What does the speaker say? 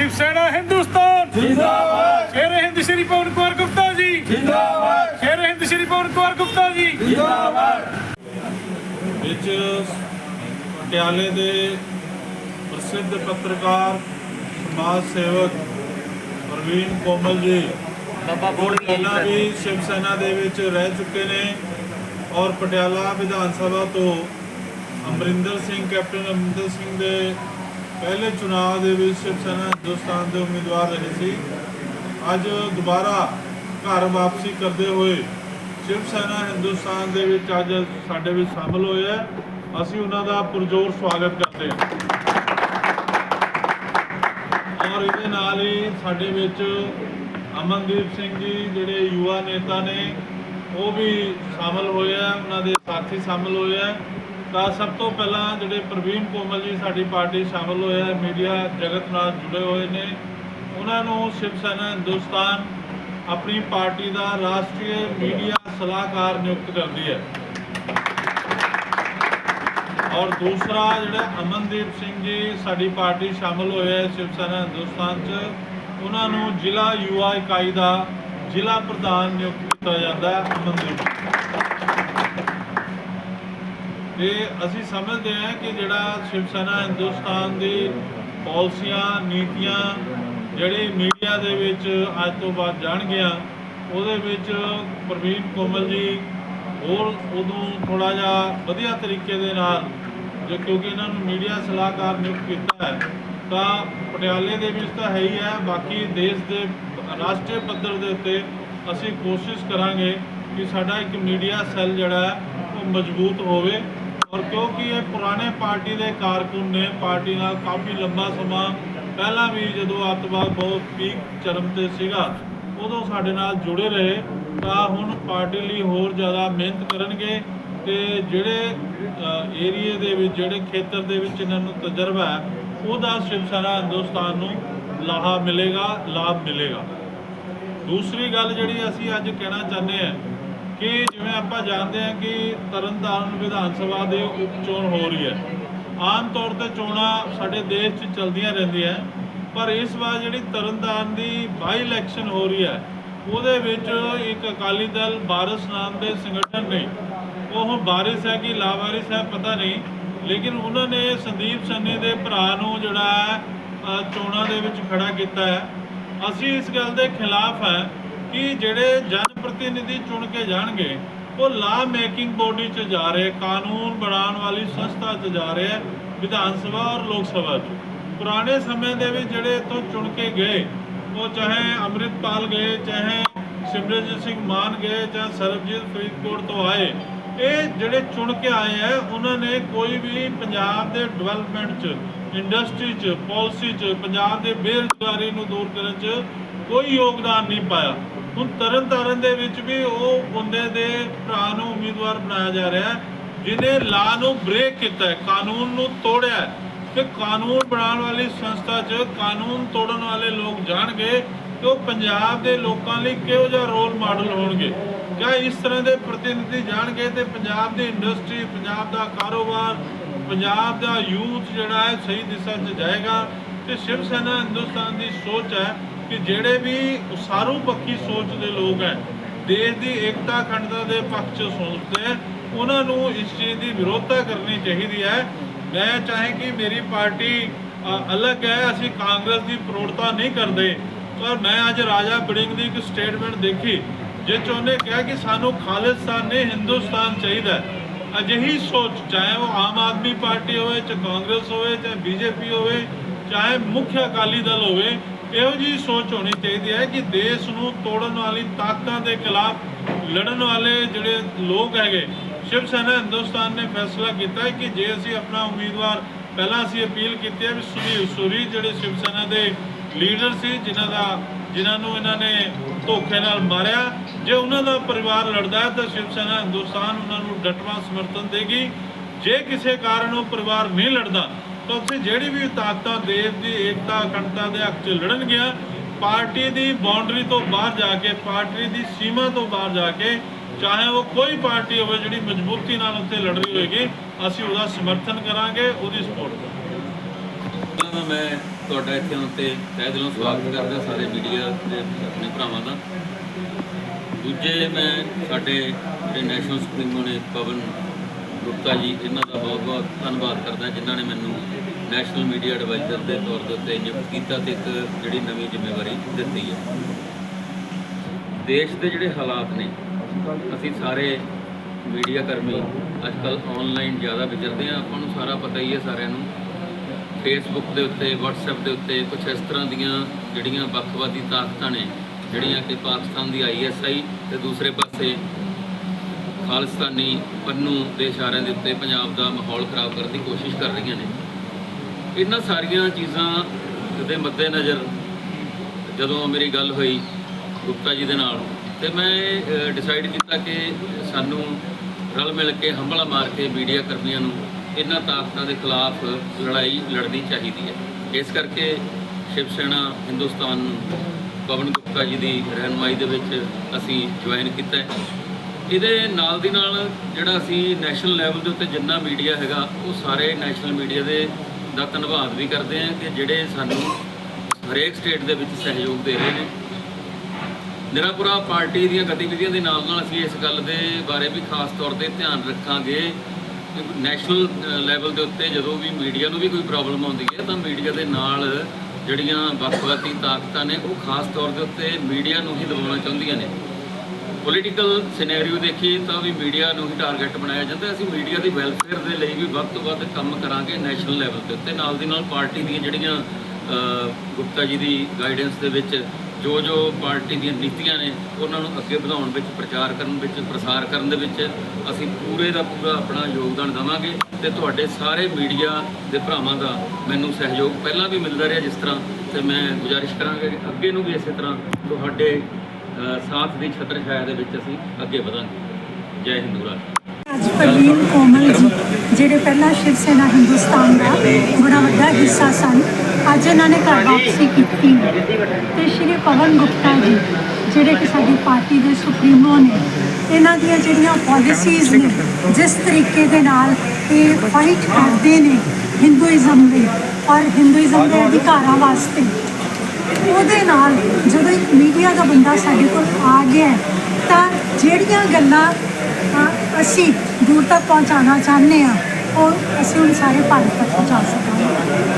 ਸ਼ਿਵ ਸੈਨਾ ਹਿੰਦੁਸਤਾਨ। ਜਿੰਦਾਬਾਦ। ਸ਼ੇਰ ਹਿੰਦ ਸ਼੍ਰੀ ਪਵਨ ਕੁਮਾਰ ਗੁਪਤਾ ਜੀ। ਜਿੰਦਾਬਾਦ। ਸ਼ੇਰ ਹਿੰਦ ਸ਼੍ਰੀ ਪਵਨ ਕੁਮਾਰ ਗੁਪਤਾ ਜੀ। ਜਿੰਦਾਬਾਦ। ਵਿੱਚ ਪਟਿਆਲੇ ਦੇ ਪ੍ਰਸਿੱਧ ਪੱਤਰਕਾਰ ਸਮਾਜ ਸੇਵਕ ਪ੍ਰਵੀਨ ਕੋਮਲ ਜੀ। ਬਾਬਾ ਬੋਰਡ ਵੀ ਸ਼ਿਵ ਸੈਨਾ ਦੇ ਵਿੱਚ ਰਹਿ ਚੁੱਕੇ ਨੇ ਔਰ ਪਟਿਆਲਾ ਵਿਧਾਨ ਸਭਾ ਤੋਂ ਅਮਰਿੰਦਰ ਸਿੰਘ ਕੈਪਟਨ ਅਮਰਿੰਦਰ ਸਿੰਘ ਦੇ ਪਹਿਲੇ ਚੁਣਾਵ ਦੇ ਵਿੱਚ ਸ਼ਿਵ ਸੈਨਾ ਹਿੰਦੁਸਤਾਨ ਦੇ ਉਮੀਦਵਾਰ ਰਹੇ ਸੀ। ਅੱਜ ਦੁਬਾਰਾ ਘਰ ਵਾਪਸੀ ਕਰਦੇ ਹੋਏ ਸ਼ਿਵ ਸੈਨਾ ਹਿੰਦੁਸਤਾਨ ਦੇ ਵਿੱਚ ਅੱਜ ਸਾਡੇ ਵਿੱਚ ਸ਼ਾਮਲ ਹੋਏ ਹੈ। ਅਸੀਂ ਉਹਨਾਂ ਦਾ ਪੁਰਜੋਰ ਸਵਾਗਤ ਕਰਦੇ ਹਾਂ। ਔਰ ਇਹਦੇ ਨਾਲ ਹੀ ਸਾਡੇ ਵਿੱਚ ਅਮਨਦੀਪ ਸਿੰਘ ਜੀ, ਜਿਹੜੇ ਯੁਵਾ ਨੇਤਾ ਨੇ, ਉਹ ਵੀ ਸ਼ਾਮਲ ਹੋਏ ਆ ਉਹਨਾਂ ਦੇ ਸਾਥੀ ਸ਼ਾਮਲ ਹੋਏ ਆ ਤਾਂ ਸਭ ਤੋਂ ਪਹਿਲਾਂ ਜਿਹੜੇ ਪ੍ਰਵੀਨ ਕੋਮਲ ਜੀ ਸਾਡੀ ਪਾਰਟੀ ਸ਼ਾਮਲ ਹੋਏ ਆ, ਮੀਡੀਆ ਜਗਤ ਨਾਲ ਜੁੜੇ ਹੋਏ ਨੇ, ਉਹਨਾਂ ਨੂੰ ਸ਼ਿਵ ਸੈਨਾ ਹਿੰਦੁਸਤਾਨ ਆਪਣੀ ਪਾਰਟੀ ਦਾ ਰਾਸ਼ਟਰੀ ਮੀਡੀਆ ਸਲਾਹਕਾਰ ਨਿਯੁਕਤ ਕਰਦੀ ਹੈ। ਔਰ ਦੂਸਰਾ ਜਿਹੜਾ ਅਮਨਦੀਪ ਸਿੰਘ ਜੀ ਸਾਡੀ ਪਾਰਟੀ ਸ਼ਾਮਲ ਹੋਇਆ ਹੈ ਸ਼ਿਵ ਸੈਨਾ ਹਿੰਦੁਸਤਾਨ 'ਚ, ਉਹਨਾਂ ਨੂੰ ਜ਼ਿਲ੍ਹਾ ਯੁਵਾ ਇਕਾਈ ਦਾ ਜ਼ਿਲ੍ਹਾ ਪ੍ਰਧਾਨ ਨਿਯੁਕਤ ਕੀਤਾ ਜਾਂਦਾ ਹੈ ਅਮਨਦੀਪ। ਤੇ ਅਸੀਂ ਸਮਝਦੇ ਹਾਂ ਕਿ ਜਿਹੜਾ ਸ਼ਿਵ ਸੈਨਾ ਹਿੰਦੁਸਤਾਨ ਦੀ ਪਾਲਿਸੀਆਂ, ਨੀਤੀਆਂ ਜਿਹੜੀ ਮੀਡੀਆ ਦੇ ਵਿੱਚ ਅੱਜ ਤੋਂ ਬਾਅਦ ਜਾਣਗੀਆਂ, ਉਹਦੇ ਵਿੱਚ ਪ੍ਰਵੀਨ ਕੋਮਲ ਜੀ ਹੋਰ ਉਦੋਂ ਥੋੜਾ ਜਿਹਾ ਵਧੀਆ ਤਰੀਕੇ ਦੇ ਨਾਲ ਜੋ ਕਿਉਂਕਿ ਇਹਨਾਂ ਨੂੰ ਮੀਡੀਆ ਸਲਾਹਕਾਰ ਨਿਯੁਕਤ ਕੀਤਾ ਹੈ, ਤਾਂ ਪਟਿਆਲੇ ਦੇ ਵਿੱਚ ਤਾਂ ਹੈ ਹੀ ਹੈ, ਬਾਕੀ ਦੇਸ਼ ਦੇ ਰਾਸ਼ਟਰੀ ਪੱਧਰ ਦੇ ਉੱਤੇ ਅਸੀਂ ਕੋਸ਼ਿਸ਼ ਕਰਾਂਗੇ ਕਿ ਸਾਡਾ ਇੱਕ ਮੀਡੀਆ ਸੈੱਲ ਜਿਹੜਾ ਹੈ, ਉਹ ਮਜ਼ਬੂਤ ਹੋਵੇ। ਔਰ ਕਿਉਂਕਿ ਇਹ ਪੁਰਾਣੇ ਪਾਰਟੀ ਦੇ ਕਾਰਕੁਨ ਨੇ, ਪਾਰਟੀ ਨਾਲ ਕਾਫੀ ਲੰਬਾ ਸਮਾਂ ਪਹਿਲਾਂ ਵੀ ਜਦੋਂ ਅੱਤਵਾਦ ਬਹੁਤ ਪੀਕ ਚਰਮ ਤੇ ਸੀਗਾ, ਉਦੋਂ ਸਾਡੇ ਨਾਲ ਜੁੜੇ ਰਹੇ, ਤਾਂ ਹੁਣ ਪਾਰਟੀ ਲਈ ਹੋਰ ਜ਼ਿਆਦਾ ਮਿਹਨਤ ਕਰਨਗੇ ਤੇ ਜਿਹੜੇ ਏਰੀਏ ਦੇ ਵਿੱਚ, ਜਿਹੜੇ ਖੇਤਰ ਦੇ ਵਿੱਚ ਇਹਨਾਂ ਨੂੰ ਤਜਰਬਾ ਹੈ, ਉਹਦਾ ਸ਼ਿਵ ਸੈਨਾ ਹਿੰਦੁਸਤਾਨ ਨੂੰ ਲਾਹਾ ਮਿਲੇਗਾ, ਲਾਭ ਮਿਲੇਗਾ। ਦੂਸਰੀ ਗੱਲ ਜਿਹੜੀ ਅਸੀਂ ਅੱਜ ਕਹਿਣਾ ਚਾਹੁੰਦੇ ਹਾਂ ਕਿ ਜਿਵੇਂ ਆਪਾਂ ਜਾਣਦੇ ਹਾਂ ਕਿ ਤਰਨਤਾਰਨ ਵਿਧਾਨ ਸਭਾ ਦੀ ਉਪ ਚੋਣ ਹੋ ਰਹੀ ਹੈ। ਆਮ ਤੌਰ ਤੇ ਚੋਣਾਂ ਸਾਡੇ ਦੇਸ਼ 'ਚ ਚਲਦੀਆਂ ਰਹਿੰਦੀਆਂ ਪਰ ਇਸ ਵਾਰ ਜਿਹੜੀ ਤਰਨਤਾਰਨ ਦੀ ਬਾਈ ਇਲੈਕਸ਼ਨ ਹੋ ਰਹੀ ਹੈ, ਉਹਦੇ ਵਿੱਚ ਇੱਕ ਅਕਾਲੀ ਦਲ ਬਾਰਸ ਨਾਮ ਦੇ ਸੰਗਠਨ ਨੇ, ਉਹ ਬਾਰਿਸ ਹੈ ਕਿ ਲਾਵਾਰਿਸ ਹੈ ਪਤਾ ਨਹੀਂ, ਲੇਕਿਨ ਉਹਨਾਂ ਨੇ ਸੰਦੀਪ ਸੰਨੀ ਦੇ ਭਰਾ ਨੂੰ ਜਿਹੜਾ ਹੈ ਚੋਣਾਂ ਦੇ ਵਿੱਚ ਖੜਾ ਕੀਤਾ ਹੈ। ਅਸੀਂ ਇਸ ਗੱਲ ਦੇ ਖਿਲਾਫ ਹੈ ਕਿ ਜਿਹੜੇ ਜਨ ਪ੍ਰਤੀਨਿਧੀ ਚੁਣ ਕੇ ਜਾਣਗੇ, ਉਹ ਲਾ ਮੇਕਿੰਗ ਬੋਡੀ 'ਚ ਜਾ ਰਹੇ, ਕਾਨੂੰਨ ਬਣਾਉਣ ਵਾਲੀ ਸੰਸਥਾ 'ਚ ਜਾ ਰਹੇ ਵਿਧਾਨ ਸਭਾ ਔਰ ਲੋਕ ਸਭਾ 'ਚ। ਪੁਰਾਣੇ ਸਮੇਂ ਦੇ ਵਿੱਚ ਜਿਹੜੇ ਇੱਥੋਂ ਚੁਣ ਕੇ ਗਏ, ਉਹ ਚਾਹੇ ਅੰਮ੍ਰਿਤਪਾਲ ਗਏ, ਚਾਹੇ ਸਿਮਰਨਜੀਤ ਸਿੰਘ ਮਾਨ ਗਏ, ਜਾਂ ਸਰਬਜੀਤ ਫਰੀਦਕੋਟ ਤੋਂ ਆਏ, ਇਹ ਜਿਹੜੇ ਚੁਣ ਕੇ ਆਏ ਹੈ, ਉਹਨਾਂ ਨੇ ਕੋਈ ਵੀ ਪੰਜਾਬ ਦੇ ਡਿਵੈਲਪਮੈਂਟ 'ਚ, ਇੰਡਸਟਰੀ 'ਚ, ਪਾਲਿਸੀ 'ਚ, ਪੰਜਾਬ ਦੇ ਬੇਰੁਜ਼ਗਾਰੀ ਨੂੰ ਦੂਰ ਕਰਨ 'ਚ ਕੋਈ ਯੋਗਦਾਨ ਨਹੀਂ ਪਾਇਆ। ਹੁਣ ਤਰਨ ਤਾਰਨ ਦੇ ਵਿੱਚ ਵੀ ਉਹ ਬੰਦੇ ਦੇ ਭਰਾ ਨੂੰ ਉਮੀਦਵਾਰ ਬਣਾਇਆ ਜਾ ਰਿਹਾ ਹੈ ਜਿਨੇ ਲਾ ਨੂੰ ਬ੍ਰੇਕ ਕੀਤਾ ਹੈ, ਕਾਨੂੰਨ ਨੂੰ ਤੋੜਿਆ ਹੈ। ਕਿ ਕਾਨੂੰਨ ਬਣਾਉਣ ਵਾਲੀ ਸੰਸਥਾ 'ਚ ਕਾਨੂੰਨ ਤੋੜਨ ਵਾਲੇ ਲੋਕ ਜਾਣਗੇ ਕਿ ਉਹ ਪੰਜਾਬ ਦੇ ਲੋਕਾਂ ਲਈ ਕਿਹੋ ਜਿਹਾ ਰੋਲ ਮਾਡਲ ਹੋਣਗੇ। ਜਾਂ ਇਸ ਤਰ੍ਹਾਂ ਦੇ ਪ੍ਰਤੀਨਿਧੀ ਜਾਣਗੇ ਤੇ ਪੰਜਾਬ ਦੀ ਇੰਡਸਟਰੀ ਪੰਜਾਬ ਦਾ ਕਾਰੋਬਾਰ, ਪੰਜਾਬ ਦਾ ਯੂਥ ਜਿਹੜਾ ਹੈ ਸਹੀ ਦਿਸ਼ਾ 'ਚ ਜਾਏਗਾ। ਤੇ ਸ਼ਿਵ ਸੈਨਾ ਹਿੰਦੁਸਤਾਨ ਦੀ ਸੋਚ ਹੈ ਕਿ ਜਿਹੜੇ ਵੀ ਉਸਾਰੂ ਪੱਖੀ ਸੋਚ ਦੇ ਲੋਕ ਹੈ, ਦੇਸ਼ ਦੀ ਏਕਤਾ ਅਖੰਡਤਾ ਦੇ ਪੱਖ 'ਚ ਸੋਚਦੇ ਹੈ ਉਹਨਾਂ ਨੂੰ ਇਸ ਚੀਜ਼ ਦੀ ਵਿਰੋਧਤਾ ਕਰਨੀ ਚਾਹੀਦੀ ਹੈ। ਮੈਂ ਚਾਹੇ ਕਿ ਮੇਰੀ ਪਾਰਟੀ ਅਲੱਗ ਹੈ, ਅਸੀਂ ਕਾਂਗਰਸ ਦੀ ਪ੍ਰੋੜਤਾ ਨਹੀਂ ਕਰਦੇ, ਪਰ ਮੈਂ ਅੱਜ ਰਾਜਾ ਬੜਿੰਗ ਦੀ ਇੱਕ ਸਟੇਟਮੈਂਟ ਦੇਖੀ, ਜਿਸ 'ਚ ਉਹਨੇ ਕਿਹਾ ਕਿ ਸਾਨੂੰ ਖਾਲਿਸਤਾਨ ਨਹੀਂ, ਹਿੰਦੁਸਤਾਨ ਚਾਹੀਦਾ ਅਜਿਹੀ ਸੋਚ, ਚਾਹੇ ਉਹ ਆਮ ਆਦਮੀ ਪਾਰਟੀ ਹੋਵੇ, ਚਾਹੇ ਕਾਂਗਰਸ ਹੋਵੇ, ਚਾਹੇ ਬੀਜੇਪੀ ਹੋਵੇ, ਚਾਹੇ ਮੁੱਖ ਅਕਾਲੀ ਦਲ ਹੋਵੇ ਇਹੋ ਜਿਹੀ ਸੋਚ ਹੋਣੀ ਚਾਹੀਦੀ ਹੈ ਕਿ ਦੇਸ਼ ਨੂੰ ਤੋੜਨ ਵਾਲੀ ਤਾਕਤਾਂ ਦੇ ਖਿਲਾਫ ਲੜਨ ਵਾਲੇ ਜਿਹੜੇ ਲੋਕ ਹੈਗੇ, ਸ਼ਿਵ ਸੈਨਾ ਹਿੰਦੁਸਤਾਨ ਨੇ ਫੈਸਲਾ ਕੀਤਾ ਹੈ ਕਿ ਜੇ ਅਸੀਂ ਆਪਣਾ ਉਮੀਦਵਾਰ ਪਹਿਲਾਂ ਅਸੀਂ ਅਪੀਲ ਕੀਤੀ ਹੈ ਵੀ ਸੁਨੀਲ ਸੂਰੀ ਜਿਹੜੇ ਸ਼ਿਵ ਸੈਨਾ ਦੇ ਲੀਡਰ ਸੀ, ਜਿਨ੍ਹਾਂ ਦਾ, ਜਿਨ੍ਹਾਂ ਨੂੰ ਇਹਨਾਂ ਨੇ ਧੋਖੇ ਨਾਲ ਮਾਰਿਆ, ਜੇ ਉਹਨਾਂ ਦਾ ਪਰਿਵਾਰ ਲੜਦਾ ਹੈ ਤਾਂ ਸ਼ਿਵ ਸੈਨਾ ਹਿੰਦੁਸਤਾਨ ਉਹਨਾਂ ਨੂੰ ਡਟਵਾ ਸਮਰਥਨ ਦੇਗੀ। ਜੇ ਕਿਸੇ ਕਾਰਨ ਉਹ ਪਰਿਵਾਰ ਨਹੀਂ ਲੜਦਾ ਤਾਂ ਉੱਥੇ ਜਿਹੜੀ ਵੀ ਤਾਕਤਾਂ ਦੇਸ਼ ਦੀ ਏਕਤਾ, ਅਖੰਡਤਾ ਦੇ ਹੱਕ 'ਚ ਲੜਨਗੀਆਂ ਪਾਰਟੀ ਦੀ ਬਾਉਂਡਰੀ ਤੋਂ ਬਾਹਰ ਜਾ ਕੇ, ਪਾਰਟੀ ਦੀ ਸੀਮਾ ਤੋਂ ਬਾਹਰ ਜਾ ਕੇ, ਚਾਹੇ ਉਹ ਕੋਈ ਪਾਰਟੀ ਹੋਵੇ ਜਿਹੜੀ ਮਜ਼ਬੂਤੀ ਨਾਲ ਉੱਥੇ ਲੜ ਰਹੀ ਹੋਏਗੀ, ਅਸੀਂ ਉਹਦਾ ਸਮਰਥਨ ਕਰਾਂਗੇ, ਉਹਦੀ ਸਪੋਰਟ ਕਰਾਂਗੇ। ਮੈਂ ਤੁਹਾਡਾ ਇੱਥੇ ਆਉਣ ਤੇ ਤਹਿ ਦਿਲੋਂ ਸਵਾਗਤ ਕਰਦਾ ਸਾਰੇ ਮੀਡੀਆ ਦੇ ਆਪਣੇ ਭਰਾਵਾਂ ਦਾ। ਦੂਜੇ ਮੈਂ ਸਾਡੇ ਜਿਹੜੇ ਨੈਸ਼ਨਲ ਸੁਪਰੀਮੋ ਨੇ ਪਵਨ ਗੁਪਤਾ ਜੀ, ਇਹਨਾਂ ਦਾ ਬਹੁਤ ਬਹੁਤ ਧੰਨਵਾਦ ਕਰਦਾ, ਜਿਨ੍ਹਾਂ ਨੇ ਮੈਨੂੰ ਨੈਸ਼ਨਲ ਮੀਡੀਆ ਐਡਵਾਈਜ਼ਰ ਦੇ ਤੌਰ ਦੇ ਉੱਤੇ ਨਿਯੁਕਤ ਕੀਤਾ ਤੇ ਇੱਕ ਜਿਹੜੀ ਨਵੀਂ ਜ਼ਿੰਮੇਵਾਰੀ ਦਿੱਤੀ ਹੈ। ਦੇਸ਼ ਦੇ ਜਿਹੜੇ ਹਾਲਾਤ ਨੇ, ਅਸੀਂ ਸਾਰੇ ਮੀਡੀਆ ਕਰਮੀ ਅੱਜ ਕੱਲ ਆਨਲਾਈਨ ਜ਼ਿਆਦਾ ਵਿਚਰਦੇ ਆ ਆਪਾਂ ਨੂੰ ਸਾਰਾ ਪਤਾ ਹੀ ਹੈ ਸਾਰਿਆਂ ਨੂੰ। ਫੇਸਬੁੱਕ ਦੇ ਉੱਤੇ, WhatsApp ਦੇ ਉੱਤੇ ਕੁਝ ਇਸ ਤਰ੍ਹਾਂ ਦੀਆਂ ਜਿਹੜੀਆਂ ਵੱਖਵਾਦੀ ਤਾਕਤਾਂ ਨੇ, ਜਿਹੜੀਆਂ ਕਿ ਪਾਕਿਸਤਾਨ ਦੀ ਆਈਐਸਆਈ ਤੇ ਦੂਸਰੇ ਪਾਸੇ ਖਾਲਿਸਤਾਨੀ ਪੰਨੂ ਦੇ ਇਸ਼ਾਰਿਆਂ ਦੇ ਉੱਤੇ ਪੰਜਾਬ ਦਾ ਮਾਹੌਲ ਖਰਾਬ ਕਰਨ ਦੀ ਕੋਸ਼ਿਸ਼ ਕਰ ਰਹੀਆਂ ਨੇ। ਇਹਨਾਂ ਸਾਰੀਆਂ ਚੀਜ਼ਾਂ ਦੇ ਮੱਦੇਨਜ਼ਰ ਜਦੋਂ ਮੇਰੀ ਗੱਲ ਹੋਈ ਗੁਪਤਾ ਜੀ ਦੇ ਨਾਲ, ਤੇ ਮੈਂ ਡਿਸਾਈਡ ਕੀਤਾ ਕਿ ਸਾਨੂੰ ਰਲ ਮਿਲ ਕੇ ਹੰਬਲਾ ਮਾਰ ਕੇ ਮੀਡੀਆ ਕਰਮੀਆਂ ਨੂੰ ਇਹਨਾਂ ਤਾਕਤਾਂ ਦੇ ਖਿਲਾਫ ਲੜਾਈ ਲੜਨੀ ਚਾਹੀਦੀ ਹੈ। ਇਸ ਕਰਕੇ ਸ਼ਿਵ ਸੈਨਾ ਹਿੰਦੁਸਤਾਨ ਨੂੰ ਪਵਨ ਗੁਪਤਾ ਜੀ ਦੀ ਰਹਿਨਮਾਈ ਦੇ ਵਿੱਚ ਅਸੀਂ ਜੁਆਇਨ ਕੀਤਾ ਇਹਦੇ ਨਾਲ ਦੀ ਨਾਲ ਜਿਹੜਾ ਅਸੀਂ ਨੈਸ਼ਨਲ ਲੈਵਲ ਦੇ ਉੱਤੇ ਜਿੰਨਾ ਮੀਡੀਆ ਹੈਗਾ, ਉਹ ਸਾਰੇ ਨੈਸ਼ਨਲ ਮੀਡੀਆ ਦੇ ਦਾ ਧੰਨਵਾਦ ਵੀ ਕਰਦੇ ਹਾਂ ਕਿ ਜਿਹੜੇ ਸਾਨੂੰ ਹਰੇਕ ਸਟੇਟ ਦੇ ਵਿੱਚ ਸਹਿਯੋਗ ਦੇ ਰਹੇ ਨੇ। ਨਿਰਾਪੁਰਾ ਪਾਰਟੀ ਦੀਆਂ ਗਤੀਵਿਧੀਆਂ ਦੇ ਨਾਲ ਨਾਲ ਅਸੀਂ ਇਸ ਗੱਲ ਦੇ ਬਾਰੇ ਵੀ ਖਾਸ ਤੌਰ ਤੇ ਧਿਆਨ ਰੱਖਾਂਗੇ ਨੈਸ਼ਨਲ ਲੈਵਲ ਦੇ ਉੱਤੇ ਜਦੋਂ ਵੀ ਮੀਡੀਆ ਨੂੰ ਵੀ ਕੋਈ ਪ੍ਰੋਬਲਮ ਆਉਂਦੀ ਹੈ ਤਾਂ ਮੀਡੀਆ ਦੇ ਨਾਲ ਜਿਹੜੀਆਂ ਵੱਖਵਾਦੀ ਤਾਕਤਾਂ ਨੇ ਉਹ ਖਾਸ ਤੌਰ ਦੇ ਉੱਤੇ ਮੀਡੀਆ ਨੂੰ ਹੀ ਦਬਾਉਣਾ ਚਾਹੁੰਦੀਆਂ ਨੇ। ਪੋਲੀਟੀਕਲ ਸਿਨੈਰੀਓ ਦੇਖੀਏ ਤਾਂ ਵੀ ਮੀਡੀਆ ਨੂੰ ਹੀ ਟਾਰਗੇਟ ਬਣਾਇਆ ਜਾਂਦਾ ਅਸੀਂ ਮੀਡੀਆ ਦੀ ਵੈਲਫੇਅਰ ਦੇ ਲਈ ਵੀ ਵੱਧ ਤੋਂ ਵੱਧ ਕੰਮ ਕਰਾਂਗੇ ਨੈਸ਼ਨਲ ਲੈਵਲ ਤੇ ਉੱਤੇ। ਨਾਲ ਦੀ ਨਾਲ ਪਾਰਟੀ ਦੀਆਂ ਜਿਹੜੀਆਂ ਗੁਪਤਾ ਜੀ ਦੀ ਗਾਈਡੈਂਸ ਦੇ ਵਿੱਚ ਜੋ ਜੋ ਪਾਰਟੀ ਦੀਆਂ ਨੀਤੀਆਂ ਨੇ, ਉਹਨਾਂ ਨੂੰ ਅੱਗੇ ਵਧਾਉਣ ਵਿੱਚ, ਪ੍ਰਚਾਰ ਕਰਨ ਵਿੱਚ, ਪ੍ਰਸਾਰ ਕਰਨ ਦੇ ਵਿੱਚ ਅਸੀਂ ਪੂਰੇ ਦਾ ਪੂਰਾ ਆਪਣਾ ਯੋਗਦਾਨ ਦੇਵਾਂਗੇ ਤੇ ਤੁਹਾਡੇ ਸਾਰੇ ਮੀਡੀਆ ਦੇ ਭਰਾਵਾਂ ਦਾ ਮੈਨੂੰ ਸਹਿਯੋਗ ਪਹਿਲਾਂ ਵੀ ਮਿਲਦਾ ਰਿਹਾ ਜਿਸ ਤਰ੍ਹਾਂ ਤੇ ਮੈਂ ਗੁਜ਼ਾਰਿਸ਼ ਕਰਾਂਗਾ ਕਿ ਅੱਗੇ ਨੂੰ ਵੀ ਇਸੇ ਤਰ੍ਹਾਂ ਤੁਹਾਡੇ ਸਾਥ ਦੀ ਛਤਰ ਛਾਇਆ ਦੇ ਵਿੱਚ ਅਸੀਂ ਅੱਗੇ ਵਧਾਂਗੇ। ਜੈ ਹਿੰਦ ਰਾਜ ਅੱਜ ਪ੍ਰਵੀਨ ਕੋਮਲ ਜੀ, ਜਿਹੜੇ ਪਹਿਲਾਂ ਸ਼ਿਵ ਸੈਨਾ ਹਿੰਦੁਸਤਾਨ ਦਾ ਬੜਾ ਵੱਡਾ ਹਿੱਸਾ ਸਨ, ਅੱਜ ਇਹਨਾਂ ਨੇ ਘਰ ਵਾਪਸੀ ਕੀਤੀ। ਤੇ ਸ਼੍ਰੀ ਪਵਨ ਗੁਪਤਾ ਜੀ, ਜਿਹੜੇ ਕਿ ਸਾਡੀ ਪਾਰਟੀ ਦੇ ਸੁਪਰੀਮੋ ਨੇ, ਇਹਨਾਂ ਦੀਆਂ ਜਿਹੜੀਆਂ ਪਾਲਿਸੀਜ਼ ਨੇ, ਜਿਸ ਤਰੀਕੇ ਦੇ ਨਾਲ ਇਹ ਫਾਈਟ ਕਰਦੇ ਨੇ ਹਿੰਦੂਇਜ਼ਮ ਦੇ ਔਰ ਹਿੰਦੂਇਜ਼ਮ ਦੇ ਅਧਿਕਾਰਾਂ ਵਾਸਤੇ ਉਹਦੇ ਨਾਲ ਜਦੋਂ ਇੱਕ ਮੀਡੀਆ ਦਾ ਬੰਦਾ ਸਾਡੇ ਕੋਲ ਆ ਗਿਆ ਤਾਂ ਜਿਹੜੀਆਂ ਗੱਲਾਂ ਅਸੀਂ ਦੂਰ ਤੱਕ ਪਹੁੰਚਾਉਣਾ ਚਾਹੁੰਦੇ ਹਾਂ, ਉਹ ਅਸੀਂ ਹੁਣ ਸਾਰੇ ਭਾਰਤ ਤੱਕ ਪਹੁੰਚਾ ਸਕਾਂਗੇ।